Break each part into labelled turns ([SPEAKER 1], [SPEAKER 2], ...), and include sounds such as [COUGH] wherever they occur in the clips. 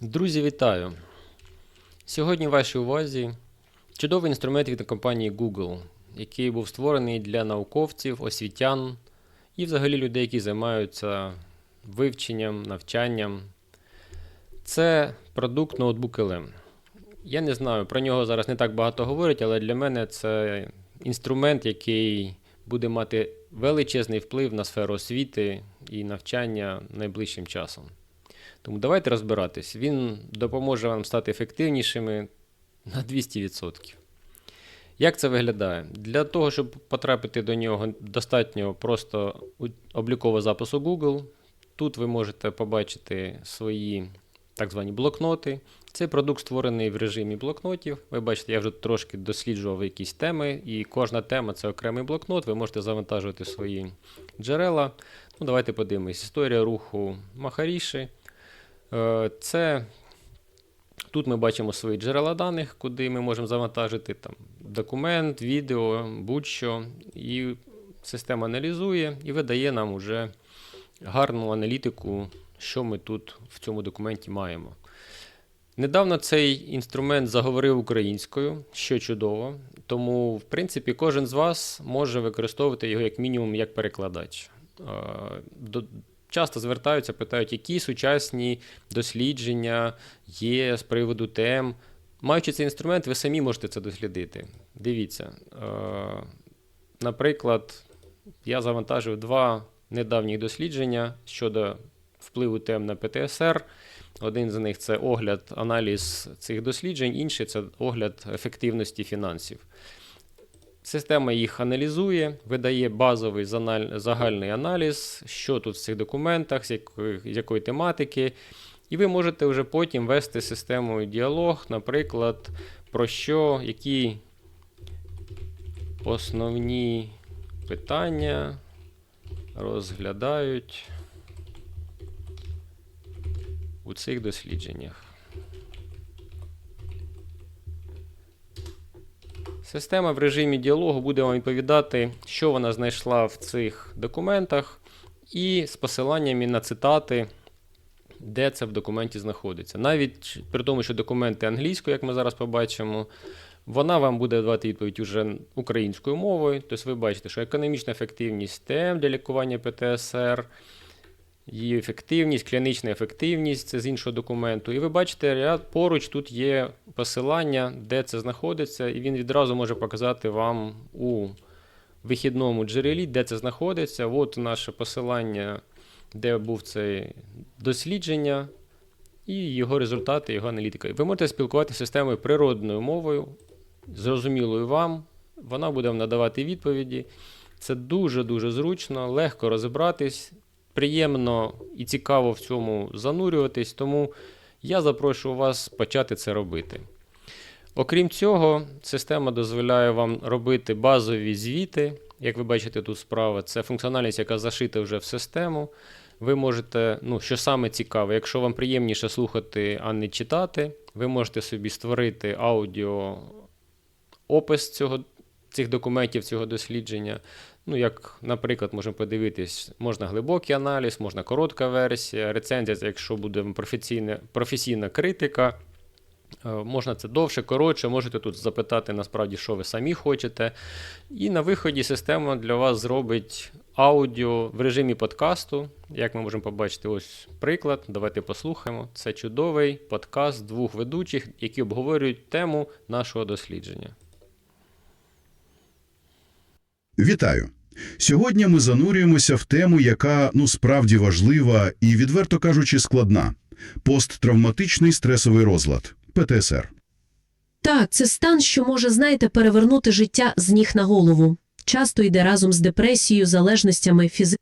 [SPEAKER 1] Друзі, вітаю! Сьогодні в вашій увазі чудовий інструмент від компанії Google, який був створений для науковців, освітян і взагалі людей, які займаються вивченням, навчанням. Це продукт ноутбук LM. Я не знаю, про нього зараз не так багато говорять, але для мене це інструмент, який буде мати величезний вплив на сферу освіти і навчання найближчим часом. Тому давайте розбиратись. Він допоможе вам стати ефективнішими на 200%. Як це виглядає? Для того, щоб потрапити до нього, достатньо просто облікового запису Google. Тут ви можете побачити свої так звані блокноти. Цей продукт створений в режимі блокнотів. Ви бачите, я вже трошки досліджував якісь теми, і кожна тема це окремий блокнот. Ви можете завантажувати свої джерела. Ну, давайте подивимось. Історія руху Махаріші. Е, Це тут ми бачимо свої джерела даних, куди ми можемо завантажити там, документ, відео, будь-що. І система аналізує і видає нам уже гарну аналітику, що ми тут в цьому документі маємо. Недавно цей інструмент заговорив українською, що чудово. Тому, в принципі, кожен з вас може використовувати його як мінімум як перекладач. Часто звертаються, питають, які сучасні дослідження є з приводу тем. Маючи цей інструмент, ви самі можете це дослідити. Дивіться. Е, Наприклад, я завантажив два недавніх дослідження щодо впливу тем на ПТСР. Один з них це огляд, аналіз цих досліджень, інший це огляд ефективності фінансів. Система їх аналізує, видає базовий загальний аналіз, що тут в цих документах, з якої, з якої тематики. І ви можете вже потім вести з системою діалог, наприклад, про що, які основні питання розглядають у цих дослідженнях. Система в режимі діалогу буде вам відповідати, що вона знайшла в цих документах, і з посиланнями на цитати, де це в документі знаходиться. Навіть при тому, що документи англійською, як ми зараз побачимо, вона вам буде давати відповідь уже українською мовою. Тобто ви бачите, що економічна ефективність тем для лікування ПТСР, її ефективність, клінічна ефективність це з іншого документу. І ви бачите, ряд поруч тут є посилання, де це знаходиться, і він відразу може показати вам у вихідному джерелі, де це знаходиться. От наше посилання, де був це дослідження, і його результати, його аналітика. Ви можете спілкуватися з системою природною мовою, зрозумілою вам. Вона буде вам надавати відповіді. Це дуже-дуже зручно, легко розібратись, приємно і цікаво в цьому занурюватись, тому я запрошую вас почати це робити. Окрім цього, система дозволяє вам робити базові звіти. Як ви бачите тут справа, це функціональність, яка зашита вже в систему. Ви можете, ну, що саме цікаве, якщо вам приємніше слухати, а не читати, ви можете собі створити аудіо опис цього, цих документів, цього дослідження. Ну, як, наприклад, можемо подивитись, можна глибокий аналіз, можна коротка версія, рецензія, якщо буде професійна, професійна критика. Е, Можна це довше, коротше, можете тут запитати насправді, що ви самі хочете. І на виході система для вас зробить аудіо в режимі подкасту. Як ми можемо побачити, ось приклад. Давайте послухаємо. Це чудовий подкаст двох ведучих, які обговорюють тему нашого дослідження.
[SPEAKER 2] Вітаю! Сьогодні ми занурюємося в тему, яка ну справді важлива і, відверто кажучи, складна – посттравматичний стресовий розлад – ПТСР.
[SPEAKER 3] Так, це стан, що може, знаєте, перевернути життя з ніг на голову. Часто йде разом з депресією, залежностями, фізичними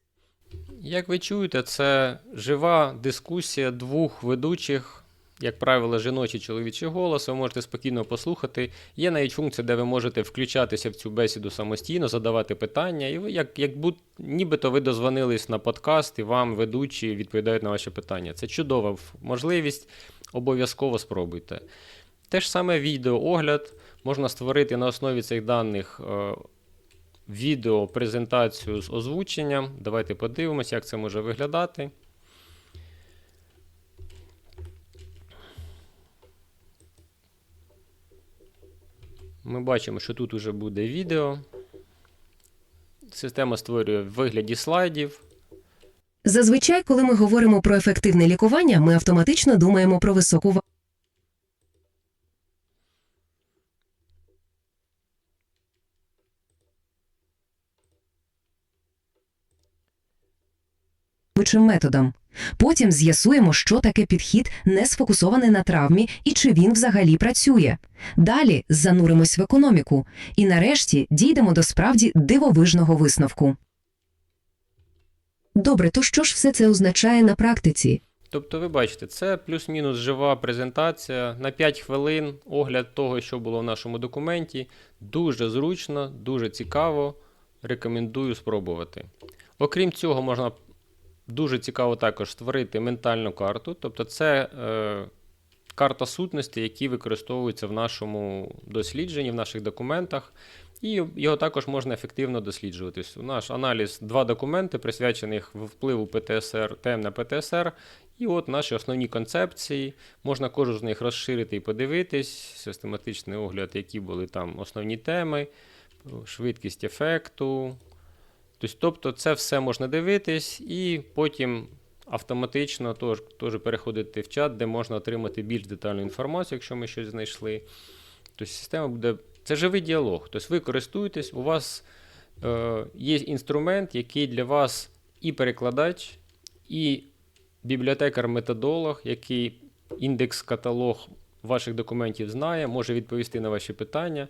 [SPEAKER 1] Як ви чуєте, це жива дискусія двох ведучих, як правило, жіночий чоловічий голос. Ви можете спокійно послухати. Є навіть функція, де ви можете включатися в цю бесіду самостійно, задавати питання, і ви як, як будь, нібито ви дозвонились на подкаст, і вам ведучі відповідають на ваші питання. Це чудова можливість. Обов'язково спробуйте. Те ж саме відеоогляд можна створити на основі цих даних е, відео презентацію з озвученням. Давайте подивимося, як це може виглядати. Ми бачимо, що тут уже буде відео. Система створює в вигляді слайдів.
[SPEAKER 4] Зазвичай, коли ми говоримо про ефективне лікування, ми автоматично думаємо про високу Вичим методом. Потім з'ясуємо, що таке підхід не сфокусований на травмі і чи він взагалі працює. Далі зануримось в економіку. І нарешті дійдемо до справді дивовижного висновку.
[SPEAKER 3] Добре, то що ж все це означає на практиці?
[SPEAKER 1] Тобто, ви бачите, це плюс-мінус жива презентація на 5 хвилин огляд того, що було в нашому документі. Дуже зручно, дуже цікаво. Рекомендую спробувати. Окрім цього, можна дуже цікаво також створити ментальну карту. Тобто, це е, карта сутності, які використовуються в нашому дослідженні, в наших документах. І його також можна ефективно досліджувати. У наш аналіз два документи, присвячених впливу ПТСР, тем на ПТСР, і от наші основні концепції. Можна кожну з них розширити і подивитись, систематичний огляд, які були там основні теми, швидкість ефекту. Тобто, тобто це все можна дивитись і потім автоматично теж, теж переходити в чат, де можна отримати більш детальну інформацію, якщо ми щось знайшли. Тобто система буде. Це живий діалог. Тобто ви користуєтесь, у вас е, є інструмент, який для вас і перекладач, і бібліотекар-методолог, який індекс-каталог ваших документів знає, може відповісти на ваші питання,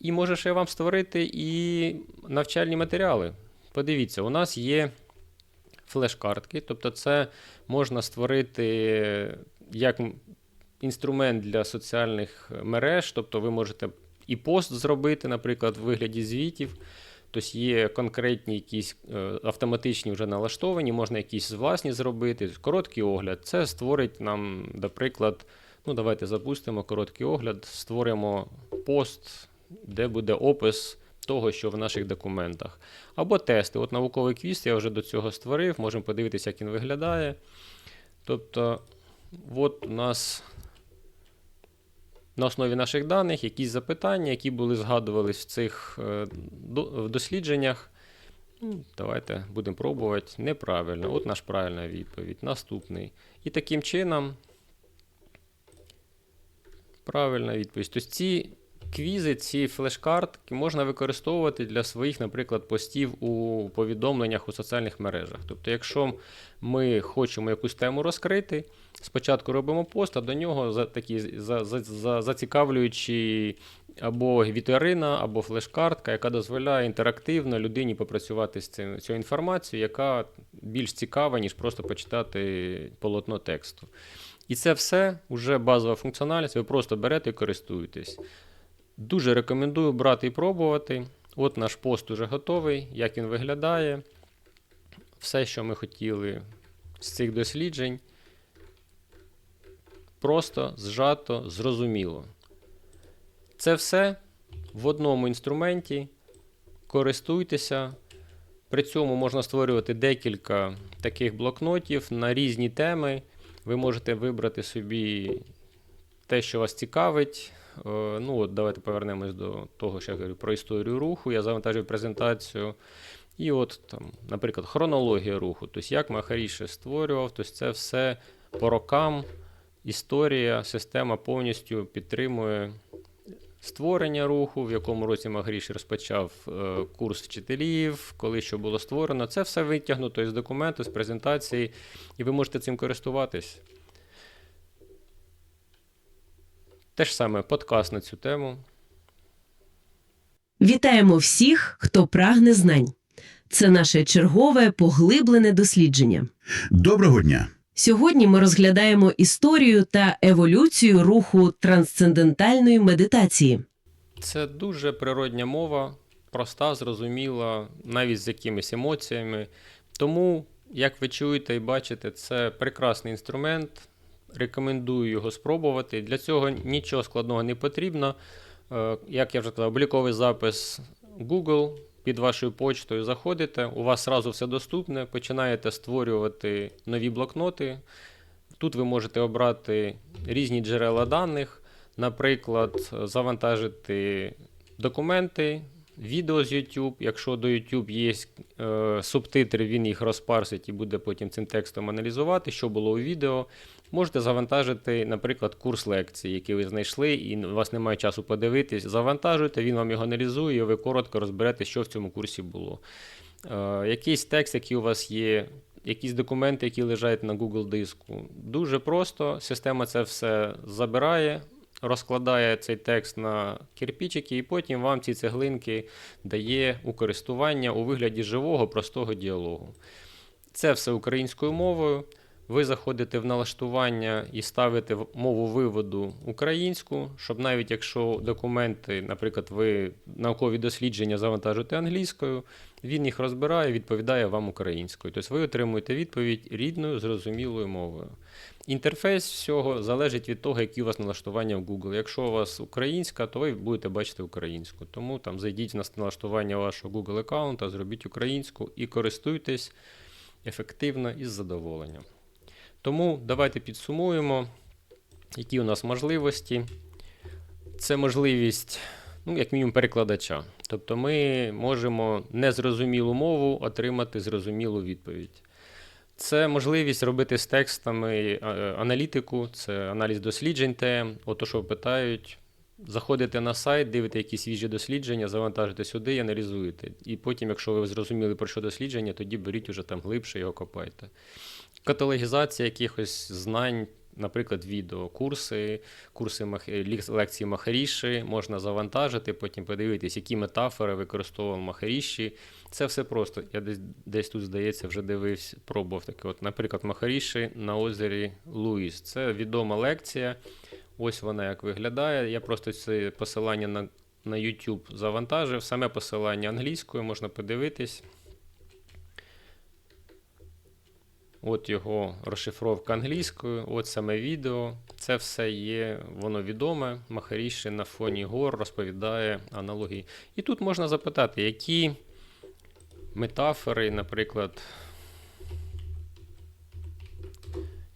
[SPEAKER 1] і може ще вам створити і навчальні матеріали. Подивіться, у нас є флеш-картки, тобто це можна створити як інструмент для соціальних мереж, тобто ви можете і пост зробити, наприклад, в вигляді звітів. Тобто є конкретні якісь е, автоматичні вже налаштовані, можна якісь власні зробити. Короткий огляд. Це створить нам, наприклад, ну давайте запустимо короткий огляд, створимо пост, де буде опис того, що в наших документах. Або тести. От науковий квіз я вже до цього створив, можемо подивитися, як він виглядає. Тобто, от у нас на основі наших даних якісь запитання, які були згадувались в цих е, в дослідженнях. Ну, давайте будемо пробувати. Неправильно. От наш правильна відповідь. Наступний. І таким чином. Правильна відповідь. Тобто ці квізи, ці флеш-картки можна використовувати для своїх, наприклад, постів у повідомленнях у соціальних мережах. Тобто, якщо ми хочемо якусь тему розкрити, спочатку робимо пост, а до нього за такі за, за, за, зацікавлюючі або вітрина, або флеш-картка, яка дозволяє інтерактивно людині попрацювати з цим, цією інформацією, яка більш цікава, ніж просто почитати полотно тексту. І це все вже базова функціональність, ви просто берете і користуєтесь. Дуже рекомендую брати і пробувати. От наш пост уже готовий, як він виглядає. Все, що ми хотіли з цих досліджень. Просто, зжато, зрозуміло. Це все в одному інструменті. Користуйтеся. При цьому можна створювати декілька таких блокнотів на різні теми. Ви можете вибрати собі те, що вас цікавить. Е, Ну, от давайте повернемось до того, що я говорю про історію руху. Я завантажив презентацію. І от там, наприклад, хронологія руху. Тобто, як Махаріше створював, тобто це все по рокам. Історія, система повністю підтримує створення руху, в якому році Магріш розпочав е, курс вчителів, коли що було створено. Це все витягнуто із документу, з презентації, і ви можете цим користуватись. Те ж саме подкаст на цю тему.
[SPEAKER 3] Вітаємо всіх, хто прагне знань. Це наше чергове поглиблене дослідження.
[SPEAKER 2] Доброго дня!
[SPEAKER 3] Сьогодні ми розглядаємо історію та еволюцію руху трансцендентальної медитації.
[SPEAKER 1] Це дуже природня мова, проста, зрозуміла, навіть з якимись емоціями. Тому, як ви чуєте і бачите, це прекрасний інструмент. Рекомендую його спробувати. Для цього нічого складного не потрібно. Е, Як я вже казав, обліковий запис Google під вашою почтою заходите, у вас одразу все доступне, починаєте створювати нові блокноти. Тут ви можете обрати різні джерела даних, наприклад, завантажити документи, відео з YouTube. Якщо до YouTube є е, субтитри, він їх розпарсить і буде потім цим текстом аналізувати, що було у відео. Можете завантажити, наприклад, курс лекцій, який ви знайшли, і у вас немає часу подивитись. Завантажуйте, він вам його аналізує, і ви коротко розберете, що в цьому курсі було. Е, якийсь текст, який у вас є, якісь документи, які лежать на Google диску. Дуже просто. Система це все забирає, розкладає цей текст на кирпичики, і потім вам ці цеглинки дає у користування у вигляді живого простого діалогу. Це все українською мовою. Ви заходите в налаштування і ставите мову виводу українську, щоб навіть якщо документи, наприклад, ви наукові дослідження завантажуєте англійською, він їх розбирає, відповідає вам українською. Тобто ви отримуєте відповідь рідною, зрозумілою мовою. Інтерфейс всього залежить від того, які у вас налаштування в Google. Якщо у вас українська, то ви будете бачити українську. Тому там зайдіть на налаштування вашого Google аккаунта, зробіть українську і користуйтесь ефективно і з задоволенням. Тому давайте підсумуємо, які у нас можливості. Це можливість, ну, як мінімум, перекладача. Тобто ми можемо незрозумілу мову отримати зрозумілу відповідь. Це можливість робити з текстами е, аналітику, це аналіз досліджень тем, ото що питають. Заходите на сайт, дивите якісь свіжі дослідження, завантажите сюди і аналізуєте. І потім, якщо ви зрозуміли про що дослідження, тоді беріть уже там глибше його копайте. Каталогізація якихось знань, наприклад, відео, курси, лекції Махаріші можна завантажити, потім подивитись, які метафори використовував Махаріші. Це все просто. Я десь, десь тут, здається, вже дивився, пробував таке. От, наприклад, Махаріші на озері Луїс. Це відома лекція. Ось вона як виглядає. Я просто це посилання на, на YouTube завантажив. Саме посилання англійською можна подивитись. От його розшифровка англійською, от саме відео. Це все є, воно відоме. Махаріші на фоні гор розповідає аналогії. І тут можна запитати, які метафори, наприклад,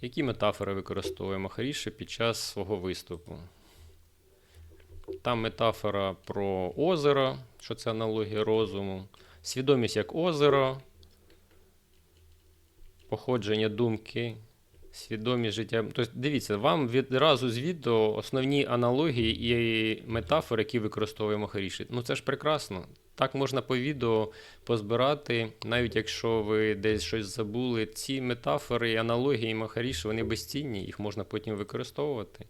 [SPEAKER 1] які метафори використовує Махаріші під час свого виступу? Там метафора про озеро, що це аналогія розуму, свідомість як озеро, походження думки, свідомість життя. Тобто, дивіться, вам відразу з відео основні аналогії і метафори, які використовує Махаріші. Ну це ж прекрасно. Так можна по відео позбирати, навіть якщо ви десь щось забули. Ці метафори і аналогії Махаріші, вони безцінні, їх можна потім використовувати.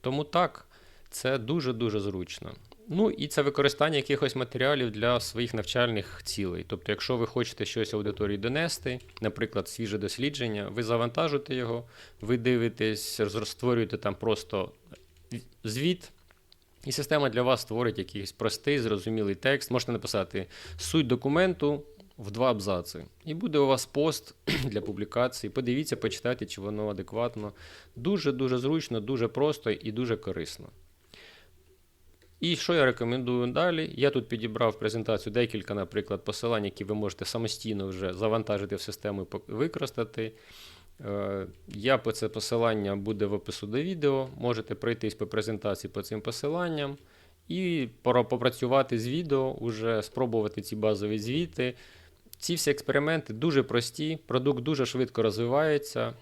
[SPEAKER 1] Тому так, це дуже-дуже зручно. Ну і це використання якихось матеріалів для своїх навчальних цілей. Тобто, якщо ви хочете щось аудиторії донести, наприклад, свіже дослідження, ви завантажуєте його, ви дивитесь, роз- створюєте там просто звіт, і система для вас створить якийсь простий, зрозумілий текст. Можете написати суть документу в два абзаци. І буде у вас пост [CLEARS THROAT] для публікації. Подивіться, почитайте, чи воно адекватно. Дуже-дуже зручно, дуже просто і дуже корисно. І що я рекомендую далі? Я тут підібрав презентацію декілька, наприклад, посилань, які ви можете самостійно вже завантажити в систему і використати. Е, Я по це посилання буде в опису до відео. Можете пройтись по презентації по цим посиланням і попрацювати з відео, уже спробувати ці базові звіти. Ці всі експерименти дуже прості, продукт дуже швидко розвивається.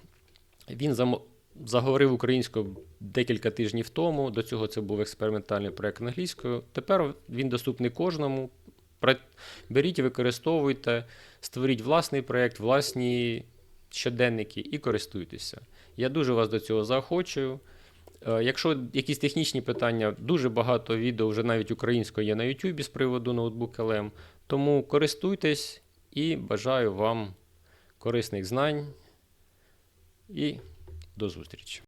[SPEAKER 1] Він замо- заговорив українською декілька тижнів тому. До цього це був експериментальний проект англійською. Тепер він доступний кожному. Беріть, використовуйте, створіть власний проект, власні щоденники і користуйтеся. Я дуже вас до цього заохочую. Е, Якщо якісь технічні питання, дуже багато відео вже навіть українською є на YouTube з приводу ноутбук LM. Тому користуйтесь і бажаю вам корисних знань і до зустрічі.